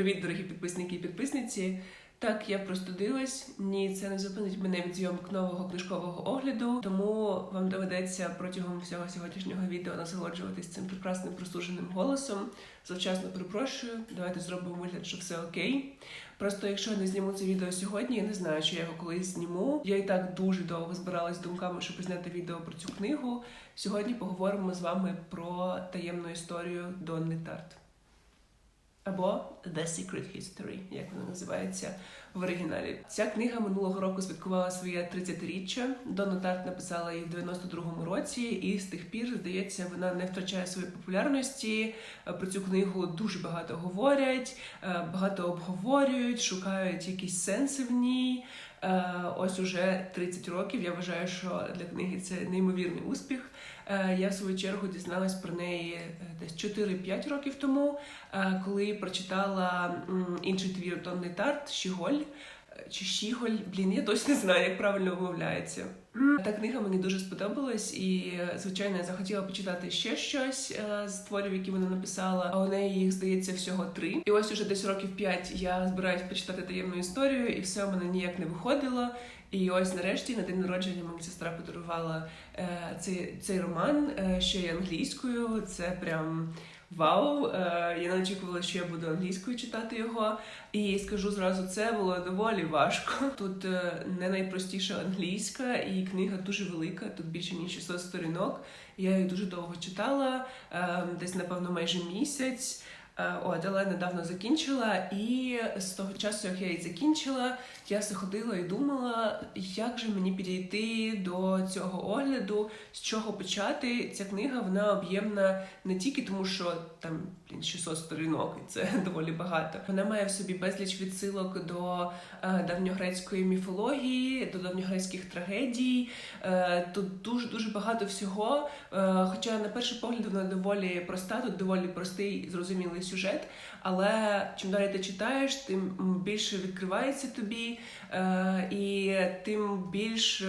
Привіт, дорогі підписники і підписниці. Так, я простудилась. Ні, це не зупинить мене від зйомок нового книжкового огляду, тому вам доведеться протягом всього сьогоднішнього відео насолоджуватись цим прекрасним простуженим голосом. Завчасно перепрошую. Давайте зробимо вигляд, що все окей. Просто якщо я не зніму це відео сьогодні, я не знаю, чи я його колись зніму. Я і так дуже довго збиралась думками, щоб зняти відео про цю книгу. Сьогодні поговоримо з вами про таємну історію Донни Тарт. Або The Secret History, як вона називається в оригіналі. Ця книга минулого року святкувала своє 30-річчя. Донна Тарт написала її в 92-му році, і з тих пір, здається, вона не втрачає своєї популярності. Про цю книгу дуже багато говорять, е, багато обговорюють, шукають якісь сенси в ній. Е, Ось уже 30 років. Я вважаю, що для книги це неймовірний успіх. Е, Я в свою чергу дізналась про неї е, десь 4-5 років тому, е, коли прочитала інший твір Донни Тарт Щіголь. Чи Щіголь, блін, я точно не знаю, як правильно вимовляється. Та книга мені дуже сподобалась, і звичайно я захотіла почитати ще щось з творів, які вона написала. А у неї їх здається всього три. І ось уже десь років п'ять я збираюсь почитати таємну історію, і все у мене ніяк не виходило. І ось нарешті на день народження мені сестра подарувала е, цей, цей роман е, ще й англійською. Це прям вау. Е, я не очікувала, що я буду англійською читати його. І скажу зразу, це було доволі важко. Тут е, не найпростіша англійська, і книга дуже велика, тут більше ніж 600 сторінок. Я її дуже довго читала, е, десь напевно майже місяць. Е, От, але недавно закінчила, і з того часу, як я її закінчила, я все ходила і думала, як же мені підійти до цього огляду, з чого почати. Ця книга вона об'ємна не тільки тому, що там блін, 600 сторінок, і це доволі багато. Вона має в собі безліч відсилок до е, давньогрецької міфології, до давньогрецьких трагедій. Е, тут дуже дуже багато всього. Е, хоча на перший погляд вона доволі проста, тут доволі простий зрозумілий сюжет. Але чим далі ти читаєш, тим більше відкривається тобі, е, і тим більш.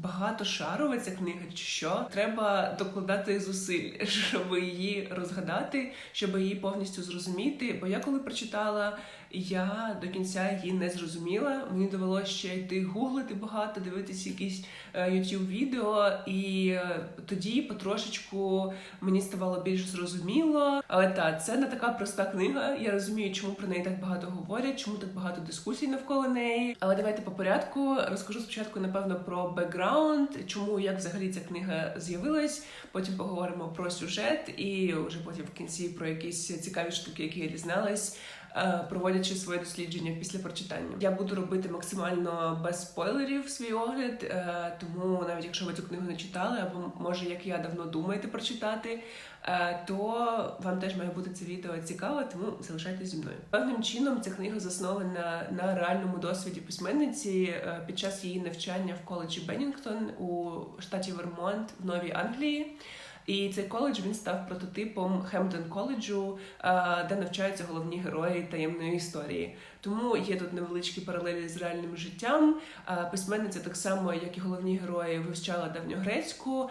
Багатошарова ця книга, чи що треба докладати зусиль, щоб її розгадати, щоб її повністю зрозуміти. Бо я коли прочитала, я до кінця її не зрозуміла. Мені довелося ще йти гуглити багато, дивитися якісь е, youtube відео, і е, тоді потрошечку мені ставало більш зрозуміло. Але так, це не така проста книга. Я розумію, чому про неї так багато говорять, чому так багато дискусій навколо неї. Але давайте по порядку розкажу спочатку, напевно, про бекграунд, чому як взагалі ця книга з'явилась. Потім поговоримо про сюжет, і вже потім в кінці про якісь цікаві штуки, які я дізналась. Е, Проводячи своє дослідження після прочитання, я буду робити максимально без спойлерів свій огляд. е, Тому навіть якщо ви цю книгу не читали, або може як я давно думаєте прочитати, е, то вам теж має бути це відео цікаво, тому залишайтесь зі мною. Певним чином ця книга заснована на реальному досвіді письменниці під час її навчання в коледжі Беннінгтон у штаті Вермонт в Новій Англії. І цей коледж він став прототипом Хемден коледжу, е, де навчаються головні герої таємної історії. Тому є тут невеличкі паралелі з реальним життям. Письменниця так само, як і головні герої, вивчала давньогрецьку.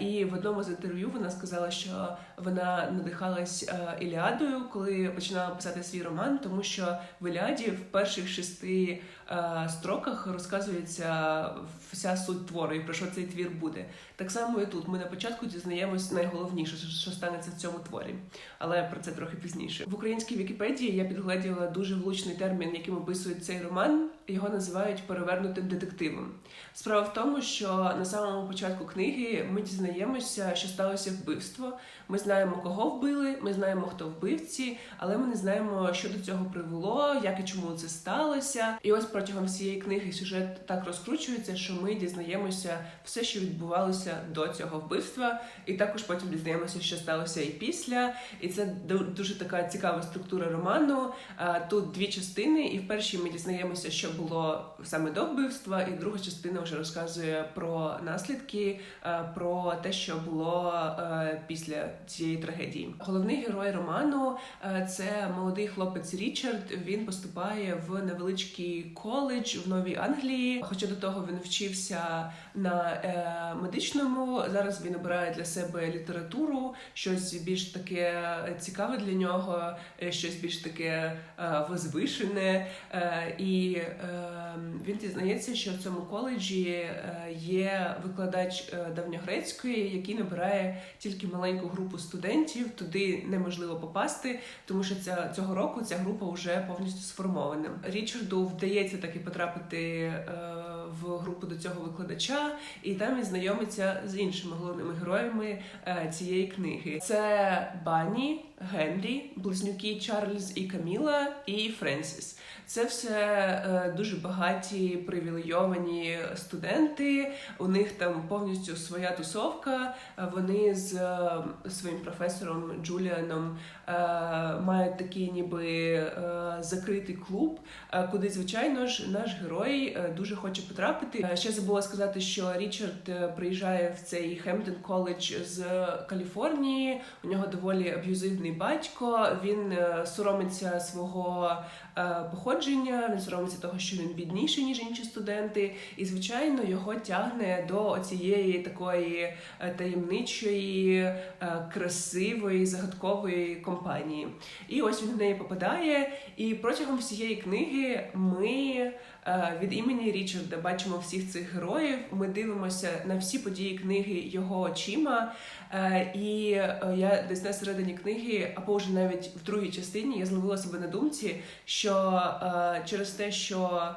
І в одному з інтерв'ю вона сказала, що вона надихалась Іліадою, коли починала писати свій роман, тому що в Іліаді в перших шести строках розказується вся суть твору і про що цей твір буде. Так само і тут. Ми на початку дізнаємось найголовніше, що станеться в цьому творі, але про це трохи пізніше. В українській Вікіпедії я підгледіла дуже влучний термін, яким описують цей роман. Його називають перевернутим детективом. Справа в тому, що на самому початку книги ми дізнаємося, що сталося вбивство. Ми знаємо, кого вбили, ми знаємо, хто вбивці, але ми не знаємо, що до цього привело, як і чому це сталося. І ось протягом всієї книги сюжет так розкручується, що ми дізнаємося все, що відбувалося до цього вбивства, і також потім дізнаємося, що сталося і після. І це дуже така цікава структура роману. Тут дві частини, і в першій ми дізнаємося, що було саме до вбивства, і друга частина вже розказує про наслідки, е, про те, що було е, після цієї трагедії. Головний герой роману е, це молодий хлопець Річард. Він поступає в невеличкий коледж в Новій Англії. Хоча до того він вчився на медичному. Зараз він обирає для себе літературу, щось більш таке цікаве для нього, щось більш таке возвишене. І він дізнається, що в цьому коледжі е, є викладач е, давньогрецької, який набирає тільки маленьку групу студентів. Туди неможливо попасти, тому що ця цього року ця група вже повністю сформована. Річарду вдається таки потрапити е, в групу до цього викладача, і там він знайомиться з іншими головними героями е, цієї книги. Це Бані, Генрі, близнюки Чарльз і Каміла і Френсіс. Це все е, дуже багаті привілейовані студенти. У них там повністю своя тусовка. Вони з е, своїм професором Джуліаном мають такий ніби закритий клуб, куди, звичайно ж, наш герой дуже хоче потрапити. Е, Ще забула сказати, що Річард е, приїжджає в цей Хемптон коледж з Каліфорнії. У нього доволі аб'юзивний батько. Він е, соромиться свого походження, він соромиться того, що він бідніший ніж інші студенти, і звичайно його тягне до цієї такої таємничої, красивої, загадкової компанії. І ось він в неї попадає. І протягом всієї книги ми від імені Річарда бачимо всіх цих героїв. Ми дивимося на всі події книги його очима. Е, І е, я десь на середині книги, або вже навіть в другій частині, я зловила себе на думці, що е, через те, що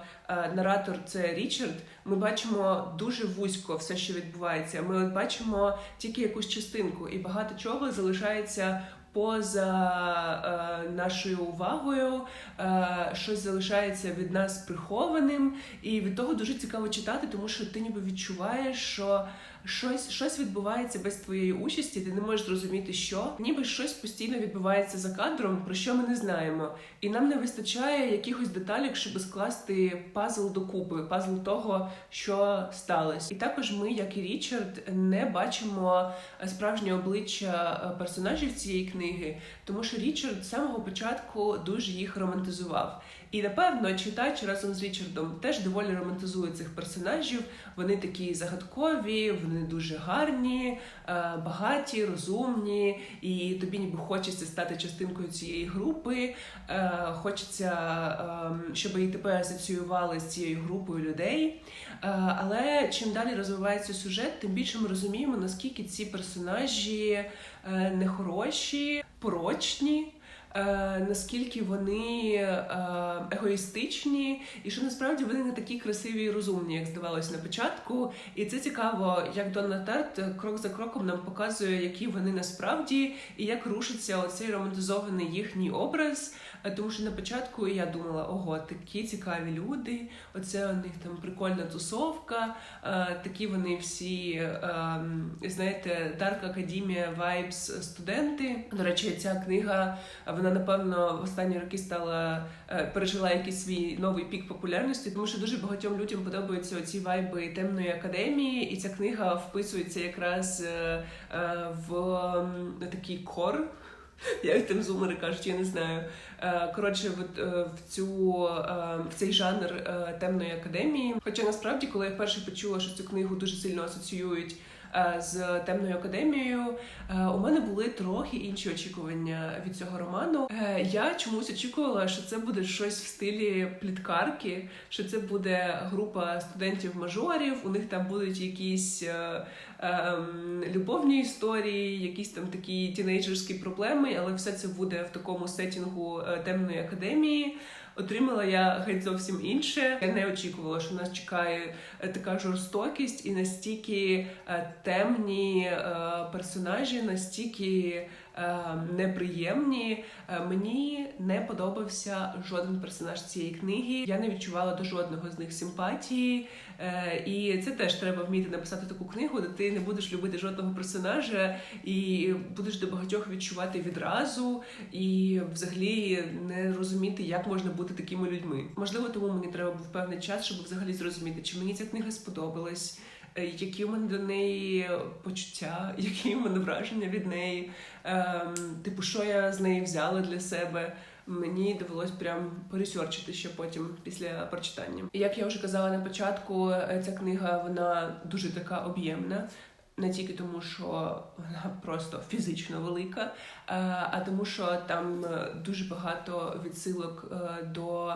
наратор це Річард, ми бачимо дуже вузько все, що відбувається. Ми бачимо тільки якусь частинку, і багато чого залишається. Поза е, нашою увагою е, щось залишається від нас прихованим, і від того дуже цікаво читати, тому що ти ніби відчуваєш, що щось, щось відбувається без твоєї участі, ти не можеш зрозуміти, що ніби щось постійно відбувається за кадром, про що ми не знаємо. І нам не вистачає якихось деталей, щоб скласти пазл докупи, пазл того, що сталося. І також ми, як і Річард, не бачимо справжнє обличчя е, персонажів цієї книги, тому що Річард з самого початку дуже їх романтизував. І напевно читач разом з Річардом теж доволі романтизує цих персонажів. Вони такі загадкові, вони дуже гарні, е, багаті, розумні, і тобі ніби хочеться стати частинкою цієї групи. Е, Хочеться, ем, щоб і тебе асоціювали з цією групою людей. Е, Але чим далі розвивається сюжет, тим більше ми розуміємо, наскільки ці персонажі нехороші, порочні. Е, Наскільки вони е, егоїстичні, і що насправді вони не такі красиві і розумні, як здавалось на початку. І це цікаво, як Донна Тарт крок за кроком нам показує, які вони насправді, і як рушиться оцей романтизований їхній образ. Тому що на початку я думала, ого, такі цікаві люди, оце у них там прикольна тусовка, е, такі вони всі, е, знаєте, Dark Academia Vibes студенти. До речі, ця книга вона напевно в останні роки стала е, пережила якийсь свій новий пік популярності, тому що дуже багатьом людям подобаються оці вайби темної академії, і ця книга вписується якраз е, в м, такий кор. Як там зумери кажуть, я не знаю. Е, Коротше, от, е, в цю е, в цей жанр темної академії. Хоча насправді, коли я вперше почула, що цю книгу дуже сильно асоціюють з темною академією, е, у мене були трохи інші очікування від цього роману. Е, Я чомусь очікувала, що це буде щось в стилі пліткарки, що це буде група студентів-мажорів. У них там будуть якісь е, ем, любовні історії, якісь там такі тінейджерські проблеми, але все це буде в такому сетінгу е, темної академії. Отримала я геть зовсім інше. Я не очікувала, що нас чекає е, така жорстокість і настільки е, темні е, персонажі, настільки неприємні. Е, мені не подобався жоден персонаж цієї книги. Я не відчувала до жодного з них симпатії. Е, і це теж треба вміти написати таку книгу, де ти не будеш любити жодного персонажа і будеш до багатьох відчувати відразу, і взагалі не розуміти, як можна бути такими людьми. Можливо, тому мені треба був певний час, щоб взагалі зрозуміти, чи мені ця книга сподобалась. Е, Які в мене до неї почуття, які в мене враження від неї, ем, типу, що я з неї взяла для себе. Мені довелось прям пересерчити ще потім після прочитання. Як я вже казала на початку, е, ця книга вона дуже така об'ємна. Не тільки тому, що вона просто фізично велика, е, а тому, що там е, дуже багато відсилок е, до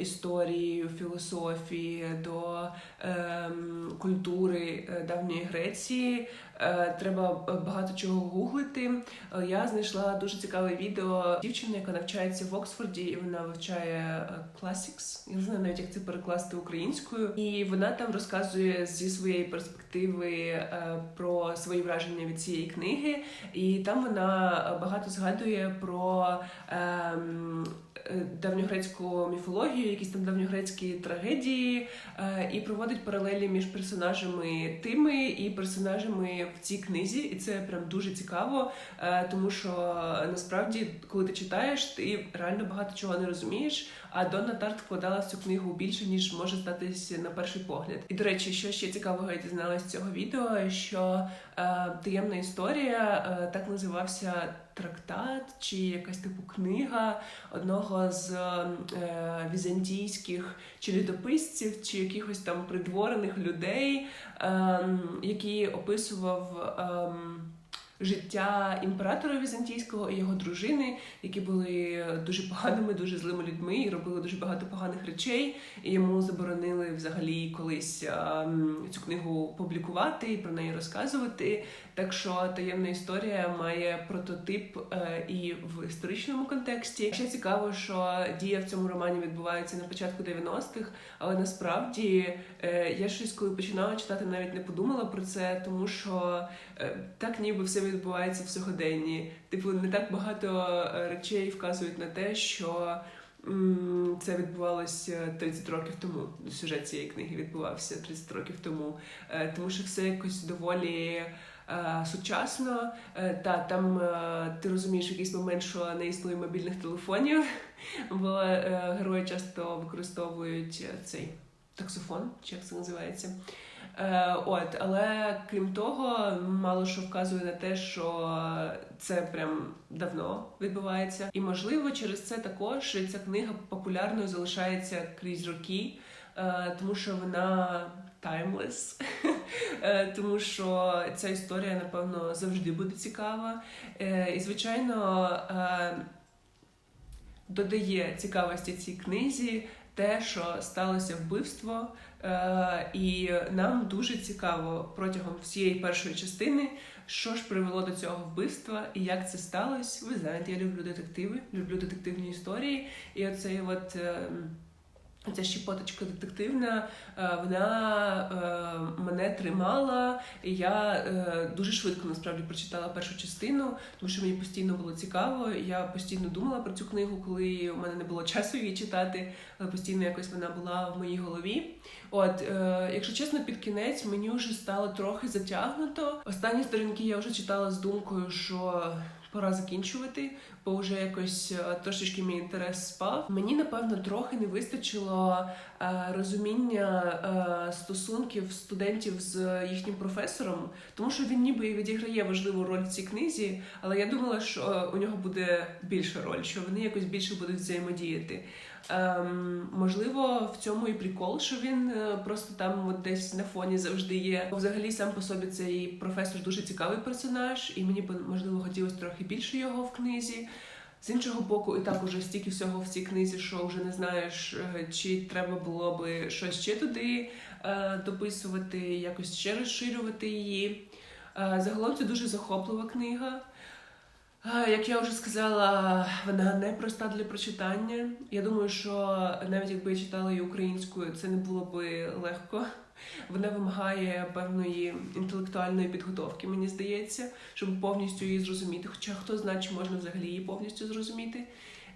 історії, філософії, до ем, культури давньої Греції. Е, Треба е, багато чого гуглити. Е, Я знайшла дуже цікаве відео дівчини, яка навчається в Оксфорді, і вона вивчає classics. Я не знаю навіть як це перекласти українською. І вона там розказує зі своєї перспективи про свої враження від цієї книги. І там вона багато згадує про ем, давньогрецьку міфологію, якісь там давньогрецькі трагедії, е, і проводить паралелі між персонажами тими і персонажами в цій книзі. І це прям дуже цікаво, е, тому що е, насправді, коли ти читаєш, ти реально багато чого не розумієш. А Донна Тарт вкладала в цю книгу більше ніж може здатись на перший погляд. І до речі, що ще цікавого я дізналась з цього відео, що е, таємна історія е, так називався трактат чи якась типу книга одного з е, візантійських чи літописців, чи якихось там придворених людей, е, який описував. Е, Життя імператора візантійського і його дружини, які були дуже поганими, дуже злими людьми і робили дуже багато поганих речей. І йому заборонили взагалі колись ем, цю книгу публікувати і про неї розказувати. Так що таємна історія має прототип е, і в історичному контексті. Ще цікаво, що дія в цьому романі відбувається на початку 90-х, але насправді е, я щось, коли починала читати, навіть не подумала про це, тому що е, так ніби все відбувається в сьогоденні. Типу, не так багато е, речей вказують на те, що. Це відбувалося 30 років тому. Сюжет цієї книги відбувався 30 років тому, Е, тому що все якось доволі е, сучасно. Е, Та там е, ти розумієш в якийсь момент, що не існує мобільних телефонів, бо е, герої часто використовують е, цей таксофон, чи як це називається. Е, От, але крім того, мало що вказує на те, що це прям давно відбувається. І можливо, через це також ця книга популярною залишається крізь роки, е, тому що вона Е, тому що ця історія, напевно, завжди буде цікава. Е, І, звичайно, е, додає цікавості цій книзі те, що сталося вбивство, е, і нам дуже цікаво протягом всієї першої частини, що ж привело до цього вбивства і як це сталося. Ви знаєте, я люблю детективи, люблю детективні історії, і оцей от. Ця щепоточка детективна, е, вона е, мене тримала. І я е, дуже швидко насправді прочитала першу частину, тому що мені постійно було цікаво. Я постійно думала про цю книгу, коли у мене не було часу її читати, але постійно якось вона була в моїй голові. От, якщо чесно, під кінець мені вже стало трохи затягнуто. Останні сторінки я вже читала з думкою, що. Пора закінчувати, бо вже якось е, трошечки мій інтерес спав. Мені напевно трохи не вистачило е, розуміння е, стосунків студентів з їхнім професором, тому що він ніби і відіграє важливу роль в цій книзі, але я думала, що у нього буде більша роль, що вони якось більше будуть взаємодіяти. Ем, можливо, в цьому і прикол, що він просто там от десь на фоні завжди є. Взагалі сам по собі цей професор дуже цікавий персонаж, і мені б можливо хотілося трохи більше його в книзі. З іншого боку, і так уже стільки всього в цій книзі, що вже не знаєш, е, чи треба було би щось ще туди е, дописувати, якось ще розширювати її. Е, загалом це дуже захоплива книга. Як я вже сказала, вона не проста для прочитання. Я думаю, що навіть якби я читала її українською, це не було би легко. Вона вимагає певної інтелектуальної підготовки, мені здається, щоб повністю її зрозуміти. Хоча хто знає, чи можна взагалі її повністю зрозуміти.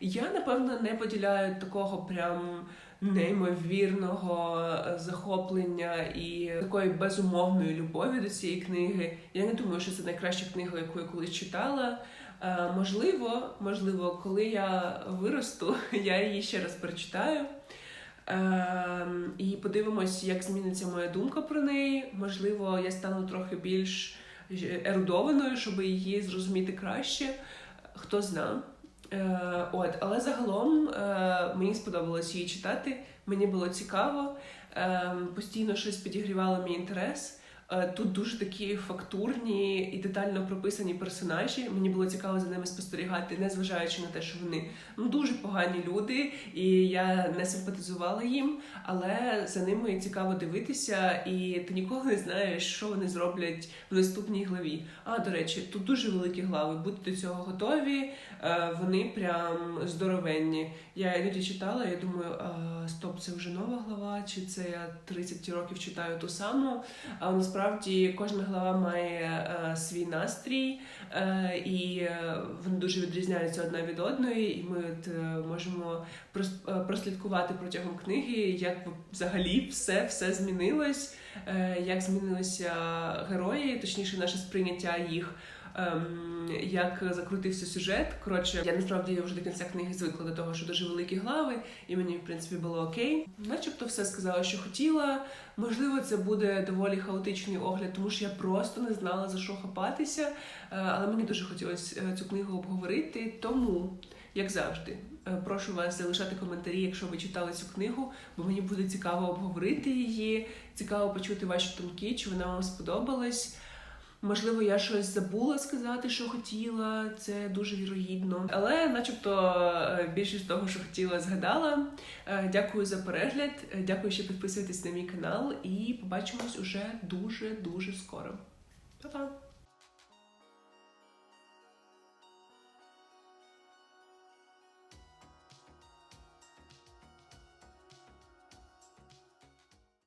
Я напевно не поділяю такого прям неймовірного е, захоплення і такої безумовної любові до цієї книги. Я не думаю, що це найкраща книга, яку я колись читала. Е, можливо, можливо, коли я виросту, я її ще раз перечитаю. Ем, і подивимось, як зміниться моя думка про неї. Можливо, я стану трохи більш ерудованою, щоб її зрозуміти краще. Хто зна. Е, от, але загалом е, мені сподобалось її читати. Мені було цікаво, е, постійно щось підігрівало мій інтерес. Е, Тут дуже такі фактурні і детально прописані персонажі. Мені було цікаво за ними спостерігати, незважаючи на те, що вони ну дуже погані люди, і я не симпатизувала їм. Але за ними цікаво дивитися, і ти ніколи не знаєш, що вони зроблять в наступній главі. А до речі, тут дуже великі глави. Будьте до цього готові. Е, Вони прям здоровенні. Я іноді читала, я думаю, стоп, це вже нова глава, чи це я 30 років читаю ту саму. А насправді кожна глава має е, свій настрій, е, і е, вони дуже відрізняються одна від одної, і ми от, е, можемо е, прослідкувати протягом книги, як взагалі все, все змінилось, е, як змінилися герої, точніше, наше сприйняття їх. Ем, як закрутився сюжет. Коротше, я насправді вже до кінця книги звикла до того, що дуже великі глави, і мені в принципі було окей. Начебто все сказала, що хотіла. Можливо, це буде доволі хаотичний огляд, тому що я просто не знала за що хапатися. Е, Але мені дуже хотілося е, цю книгу обговорити. Тому, як завжди, е, прошу вас залишати коментарі, якщо ви читали цю книгу, бо мені буде цікаво обговорити її, цікаво почути ваші думки, чи вона вам сподобалась. Можливо, я щось забула сказати, що хотіла, це дуже вірогідно. Але, начебто, е, більшість того, що хотіла, згадала. Е, Дякую за перегляд. Е, Дякую, що підписуєтесь на мій канал, і побачимось уже дуже дуже скоро. Па-па!